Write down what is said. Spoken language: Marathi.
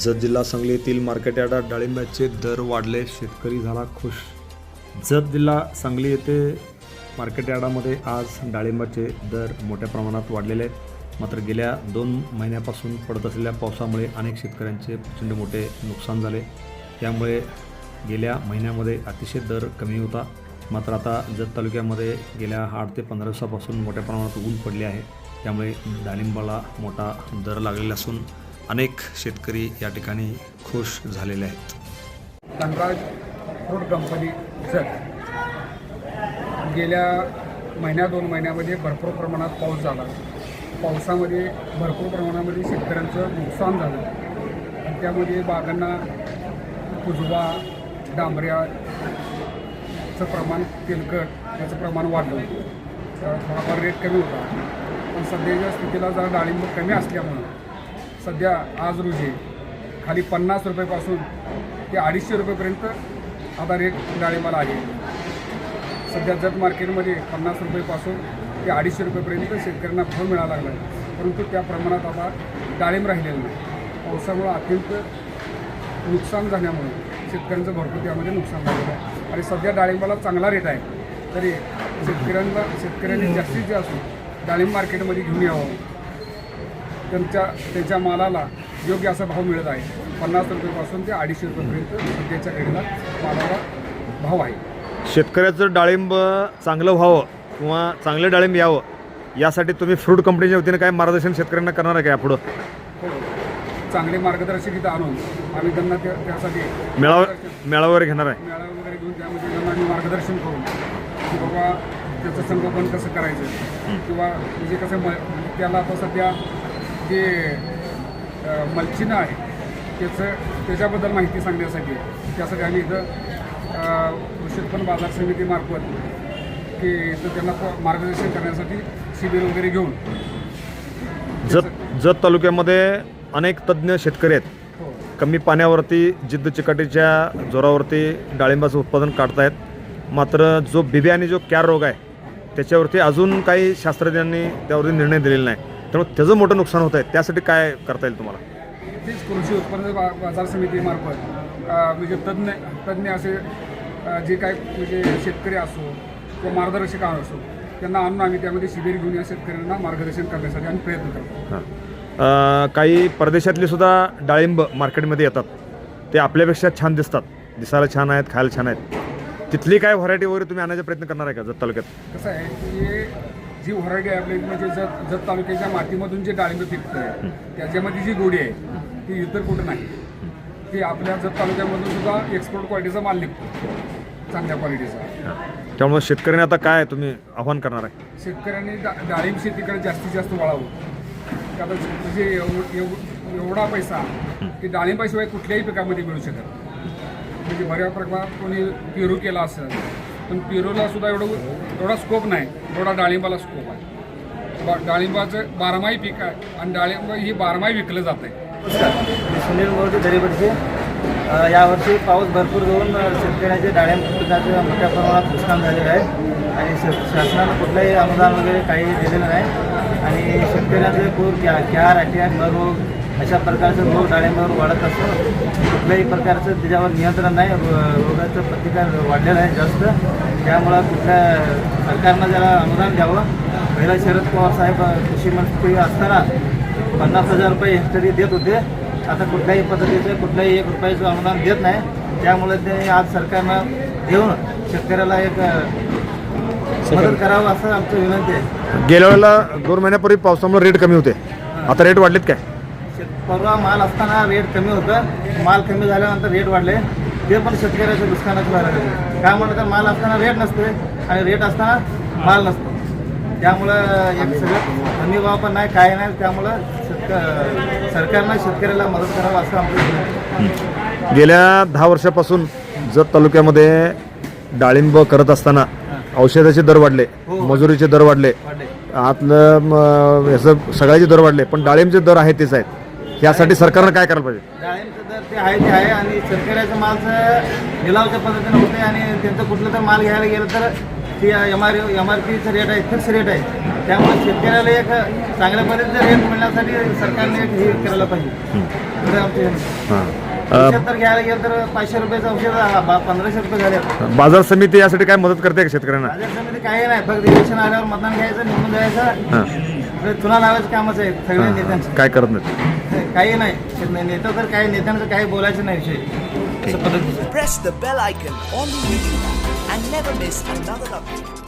जत जिल्हा सांगली येथील मार्केट यार्डात डाळिंबाचे दर वाढले. शेतकरी झाला खुश. जत जिल्हा सांगली येथे मार्केट यार्डामध्ये आज डाळिंबाचे दर मोठ्या प्रमाणात वाढलेले आहेत. मात्र गेल्या दोन महिन्यापासून पडत असलेल्या पावसामुळे अनेक शेतकऱ्यांचे प्रचंड मोठे नुकसान झाले. त्यामुळे गेल्या महिन्यामध्ये अतिशय दर कमी होता. मात्र आता जत तालुक्यामध्ये गेल्या आठ ते पंधरा दिवसापासून मोठ्या प्रमाणात ऊन पडले आहे. त्यामुळे डाळिंबाला मोठा दर लागलेला असून अनेक शेतकरी या ठिकाणी खुश झालेले आहेत. धनराज फ्रूट कंपनी जत गेल्या महिन्या दोन महिन्यामध्ये भरपूर प्रमाणात पाऊस झाला. पावसामध्ये भरपूर प्रमाणामध्ये शेतकऱ्यांचं नुकसान झालं. त्यामध्ये बागांना कुजवा डांबऱ्याचं प्रमाण तेलकट याचं प्रमाण वाढलं. थोडाफार रेट कमी होता. पण सध्याच्या स्थितीला जरा डाळिंब कमी असल्यामुळं सध्या आज रोजी खाली पन्नास रुपयेपासून ते अडीचशे रुपयेपर्यंत आता रेट डाळिंबाला आहे. सध्या जत मार्केटमध्ये पन्नास रुपयेपासून ते अडीचशे रुपयेपर्यंत शेतकऱ्यांना फळ मिळायला लागलं आहे परंतु त्या प्रमाणात आता डाळिंब राहिलेलं नाही. पावसामुळं अत्यंत नुकसान झाल्यामुळे शेतकऱ्यांचं भरपूर त्यामध्ये नुकसान झालेलं आहे. आणि सध्या डाळिंबाला चांगला रेट आहे. तरी शेतकऱ्यांना शेतकऱ्यांनी जास्तीत जास्त डाळिंब मार्केटमध्ये घेऊन यावं. त्यांच्या त्यांच्या मालाला योग्य असा भाव मिळत आहे. पन्नास रुपयेपासून ते अडीचशे रुपयेपर्यंत सध्याच्या घडीला मालाला भाव आहे. शेतकऱ्याचं डाळिंब चांगलं व्हावं किंवा चांगलं डाळिंब यावं यासाठी तुम्ही फ्रूट कंपनीच्या वतीने काय मार्गदर्शन शेतकऱ्यांना करणार आहे का यापुढं? हो. चांगले मार्गदर्शक इथं आणून आम्ही त्यांना त्या त्यासाठी मेळावा मेळावा वगैरे घेणार आहे. मेळावा वगैरे घेऊन त्यामध्ये त्यांना आम्ही मार्गदर्शन करून की बाबा त्याचं संगोपन कसं करायचं? किंवा म्हणजे कसं म त्याला आता सध्या जे अ, मलचिनं आहे. त्याचं त्याच्याबद्दल माहिती सांगण्यासाठी त्यासाठी आम्ही इथं कृषी उत्पन्न बाजार समितीमार्फत की इथं त्यांना मार्गदर्शन करण्यासाठी शिबिर वगैरे घेऊन जत जत तालुक्यामध्ये अनेक तज्ज्ञ शेतकरी आहेत. हो. कमी पाण्यावरती जिद्द चिकाटीच्या जोरावरती डाळिंबाचं उत्पादन काढतायत. मात्र जो बिबी आणि जो कॅर रोग आहे त्याच्यावरती अजून काही शास्त्रज्ञांनी त्यावरती निर्णय दिलेला नाही. त्यामुळे त्याचं मोठं नुकसान होत आहे त्यासाठी काय करता येईल तुम्हाला? तीच कृषी उत्पन्न बा बाजार समितीमार्फत अ, म्हणजे तज्ज्ञ तज्ज्ञ असे अ, जे काय म्हणजे शेतकरी असो किंवा मार्गदर्शक असो त्यांना आणून आम्ही त्यामध्ये शिबिर घेऊन या शेतकऱ्यांना मार्गदर्शन करण्यासाठी आम्ही प्रयत्न करतो. हां. अं, काही परदेशातली सुद्धा डाळिंब मार्केटमध्ये येतात. ते आपल्यापेक्षा छान दिसतात. दिसायला छान आहेत खायला छान आहेत. तिथली काय व्हरायटी वगैरे तुम्ही आणण्याचा प्रयत्न करणार आहे का जत तालुक्यात? कसं आहे की जी व्हरायटी आहे आपली म्हणजे जत जत तालुक्याच्या मातीमधून जे डाळिंब पिकतं आहे त्याच्यामध्ये जी गोडी आहे ती इतर कुठं नाही. ती आपल्या जत तालुक्यामधून सुद्धा एक्सपोर्ट क्वालिटीचा माल निघतो. चांगल्या क्वालिटीचा त्यामुळे शेतकऱ्यांनी आता काय तुम्ही आव्हान करणार आहे? शेतकऱ्यांनी डा डाळिंब शेतीकडे जास्तीत जास्त वळावं. कारण म्हणजे एव- एव- एवढा पैसा की डाळिंबाशिवाय कुठल्याही पिकामध्ये मिळू शकत म्हणजे बऱ्या प्रमाणात कोणी पेरू केला असेल पण पेरूला सुद्धा एवढं एवढा स्कोप नाही. एवढा डाळिंबाला स्कोप आहे. बा डाळिंबाचं बारमाही पीक आहे आणि डाळिंब ही बारमाही विकलं जातं आहे सुनील मोरजी दरीबडचे यावर्षी पाऊस भरपूर होऊन शेतकऱ्याचे डाळिंब पिकाचं मोठ्या प्रमाणात नुकसान झालेलं आहे. आणि शासनानं कुठलंही अनुदान वगैरे काही दिलेलं नाही. आणि शेतकऱ्याचे पूर क्या क्या अटॅक रोग अशा प्रकारचं रोग डाळिंबावर वाढत असून कुठल्याही प्रकारचं त्याच्यावर नियंत्रण नाही रोगाचं प्रतिकार वाढलेलं आहे जास्त. त्यामुळं कुठल्या सरकारनं त्याला अनुदान द्यावं पहिला शरद पवार साहेब कृषी मंत्री असताना पन्नास हजार रुपये हेक्टरी देत होते. आता कुठल्याही पद्धतीचं कुठल्याही एक रुपयाचं अनुदान देत नाही. त्यामुळे ते आज सरकारनं देऊन शेतकऱ्याला एक मदत करावं असं आमचं विनंती आहे. गेल्या वेळेला दोन महिन्यापूर्वी पावसामुळे रेट कमी होते. आता रेट वाढलेत काय? परवा माल असताना रेट कमी होतं. माल कमी झाल्यानंतर रेट वाढले. ते पण शेतकऱ्याचं नुकसानच व्हायला लागले काय म्हणलं तर माल असताना रेट नसते आणि रेट असताना माल नसतो. त्यामुळं एक सगळं हमी भाव पण नाही काय नाही. त्यामुळं शेतक सरकारनं शेतकऱ्याला मदत करावं असं आमचं. गेल्या दहा वर्षापासून जत तालुक्यामध्ये डाळिंब करत असताना औषधाचे दर वाढले हो. मजुरीचे दर वाढले. आतलं याचं सगळ्याचे दर वाढले पण डाळिंबचे दर आहेत तेच आहेत. यासाठी सरकारनं काय करायला पाहिजे? डाळिंबचं दर ते आहे ते आहे आणि शेतकऱ्याचं मालचं निलावच्या पद्धतीनं होते आणि त्यांचं कुठलं तर माल घ्यायला गेलं तर ती एम आर एम आर पीचं रेट आहे फिक्स रेट आहे. त्यामुळे शेतकऱ्याला एक चांगल्या पद्धतीचं रेट मिळण्यासाठी सरकारने एक हे करायला पाहिजे. एवढं आमचे हां औषध तर घ्यायला गेलं तर पाचशे रुपयाचं औषध बा- पंधराशे रुपये झाले. आता. बाजार समिती यासाठी काय मदत करते का शेतकऱ्यांना? बाजार समिती काही नाही फक्त इलेक्शन आल्यावर मतदान घ्यायचं निवडून जायचं. हां. चुना लावायचं कामच आहे सगळ्या नेत्यांचं. काय करत नाही काही नाही. नेता तर काही नेत्यांचं काही बोलायचं नाही विषय. Press the bell icon on the and never miss another update